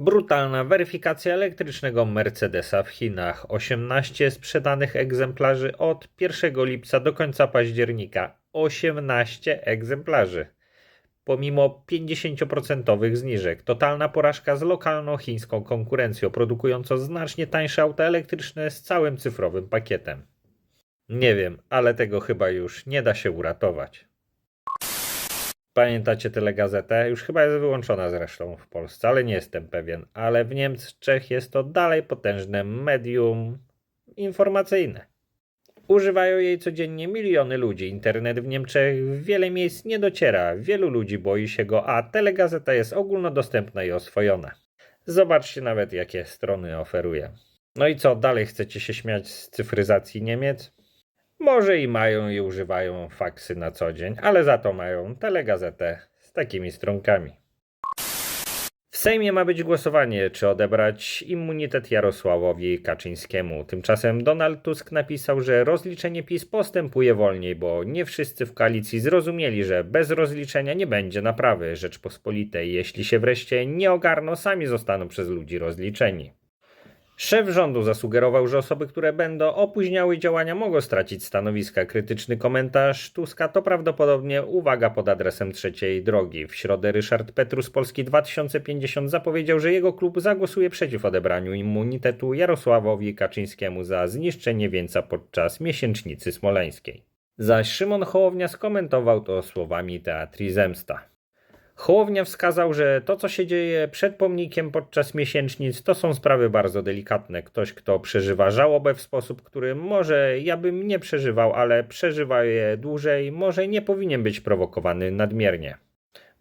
Brutalna weryfikacja elektrycznego Mercedesa w Chinach. 18 sprzedanych egzemplarzy od 1 lipca do końca października. 18 egzemplarzy. Pomimo 50% zniżek, totalna porażka z lokalną chińską konkurencją produkującą znacznie tańsze auta elektryczne z całym cyfrowym pakietem. Nie wiem, ale tego chyba już nie da się uratować. Pamiętacie telegazetę? Już chyba jest wyłączona zresztą w Polsce, ale nie jestem pewien. Ale w Niemczech jest to dalej potężne medium informacyjne. Używają jej codziennie miliony ludzi. Internet w Niemczech w wiele miejsc nie dociera. Wielu ludzi boi się go, a telegazeta jest ogólnodostępna i oswojona. Zobaczcie nawet, jakie strony oferuje. No i co, dalej chcecie się śmiać z cyfryzacji Niemiec? Może i mają i używają faksy na co dzień, ale za to mają telegazetę z takimi stronkami. W Sejmie ma być głosowanie, czy odebrać immunitet Jarosławowi Kaczyńskiemu. Tymczasem Donald Tusk napisał, że rozliczenie PiS postępuje wolniej, bo nie wszyscy w koalicji zrozumieli, że bez rozliczenia nie będzie naprawy Rzeczpospolitej. Jeśli się wreszcie nie ogarną, sami zostaną przez ludzi rozliczeni. Szef rządu zasugerował, że osoby, które będą opóźniały działania, mogą stracić stanowiska. Krytyczny komentarz Tuska to prawdopodobnie uwaga pod adresem trzeciej drogi. W środę Ryszard Petru z Polski 2050 zapowiedział, że jego klub zagłosuje przeciw odebraniu immunitetu Jarosławowi Kaczyńskiemu za zniszczenie wieńca podczas miesięcznicy smoleńskiej. Zaś Szymon Hołownia skomentował to słowami Teatri Zemsta. Hołownia wskazał, że to, co się dzieje przed pomnikiem podczas miesięcznic, to są sprawy bardzo delikatne. Ktoś, kto przeżywa żałobę w sposób, który może ja bym nie przeżywał, ale przeżywa je dłużej, może nie powinien być prowokowany nadmiernie.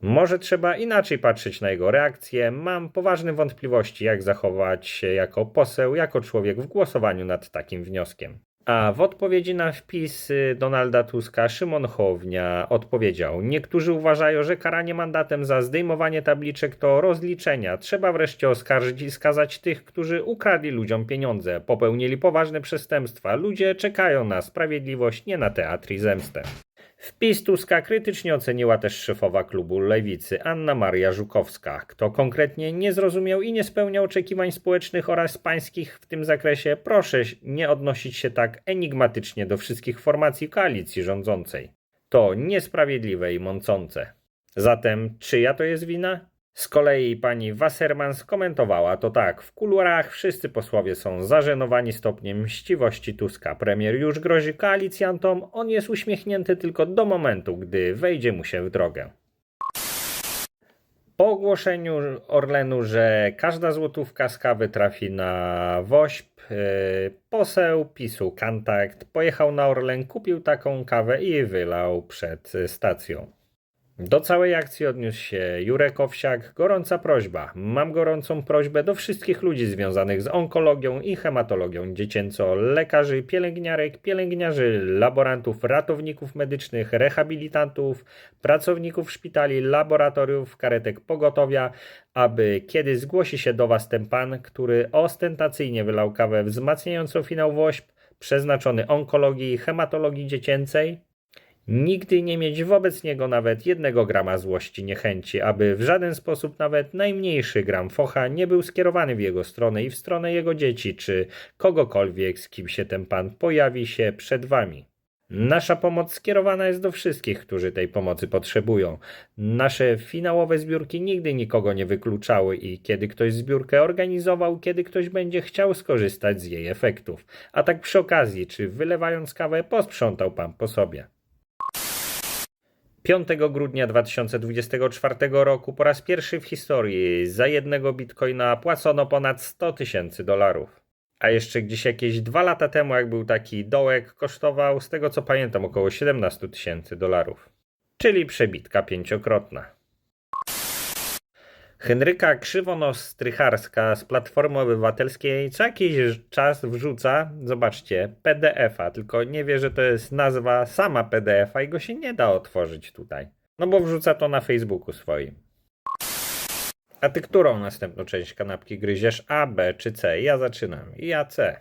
Może trzeba inaczej patrzeć na jego reakcję. Mam poważne wątpliwości, jak zachować się jako poseł, jako człowiek w głosowaniu nad takim wnioskiem. A w odpowiedzi na wpis Donalda Tuska Szymon Hołownia odpowiedział: Niektórzy uważają, że karanie mandatem za zdejmowanie tabliczek to rozliczenia. Trzeba wreszcie oskarżyć i skazać tych, którzy ukradli ludziom pieniądze, popełnili poważne przestępstwa. Ludzie czekają na sprawiedliwość, nie na teatr i zemstę. Wpis Tuska krytycznie oceniła też szefowa klubu Lewicy Anna Maria Żukowska. Kto konkretnie nie zrozumiał i nie spełniał oczekiwań społecznych oraz pańskich w tym zakresie, proszę nie odnosić się tak enigmatycznie do wszystkich formacji koalicji rządzącej. To niesprawiedliwe i mącące. Zatem czyja to jest wina? Z kolei pani Wasserman skomentowała to tak. W kuluarach wszyscy posłowie są zażenowani stopniem mściwości Tuska. Premier już grozi koalicjantom, on jest uśmiechnięty tylko do momentu, gdy wejdzie mu się w drogę. Po ogłoszeniu Orlenu, że każda złotówka z kawy trafi na WOŚP, yy, poseł PiSu Kantakt pojechał na Orlen, kupił taką kawę i wylał przed stacją. Do całej akcji odniósł się Jurek Owsiak. Gorąca prośba. Mam gorącą prośbę do wszystkich ludzi związanych z onkologią i hematologią dziecięco, lekarzy, pielęgniarek, pielęgniarzy, laborantów, ratowników medycznych, rehabilitantów, pracowników szpitali, laboratoriów, karetek pogotowia, aby kiedy zgłosi się do Was ten pan, który ostentacyjnie wylał kawę wzmacniającą finał WOŚP, przeznaczony onkologii i hematologii dziecięcej, Nigdy nie mieć wobec niego nawet jednego grama złości niechęci, aby w żaden sposób nawet najmniejszy gram focha nie był skierowany w jego stronę i w stronę jego dzieci, czy kogokolwiek, z kim się ten pan pojawi się przed wami. Nasza pomoc skierowana jest do wszystkich, którzy tej pomocy potrzebują. Nasze finałowe zbiórki nigdy nikogo nie wykluczały i kiedy ktoś zbiórkę organizował, kiedy ktoś będzie chciał skorzystać z jej efektów. A tak przy okazji, czy wylewając kawę posprzątał pan po sobie. 5 grudnia 2024 roku po raz pierwszy w historii za jednego bitcoina płacono ponad 100 tysięcy dolarów. A jeszcze gdzieś jakieś dwa lata temu, jak był taki dołek, kosztował, z tego co pamiętam, około 17 tysięcy dolarów. Czyli przebitka pięciokrotna. Henryka Krzywonos-Strycharska z Platformy Obywatelskiej co jakiś czas wrzuca, zobaczcie, PDF-a, tylko nie wie, że to jest nazwa sama PDF-a i go się nie da otworzyć tutaj. No bo wrzuca to na Facebooku swoim. A ty którą następną część kanapki gryziesz? A, B czy C? Ja zaczynam. Ja C.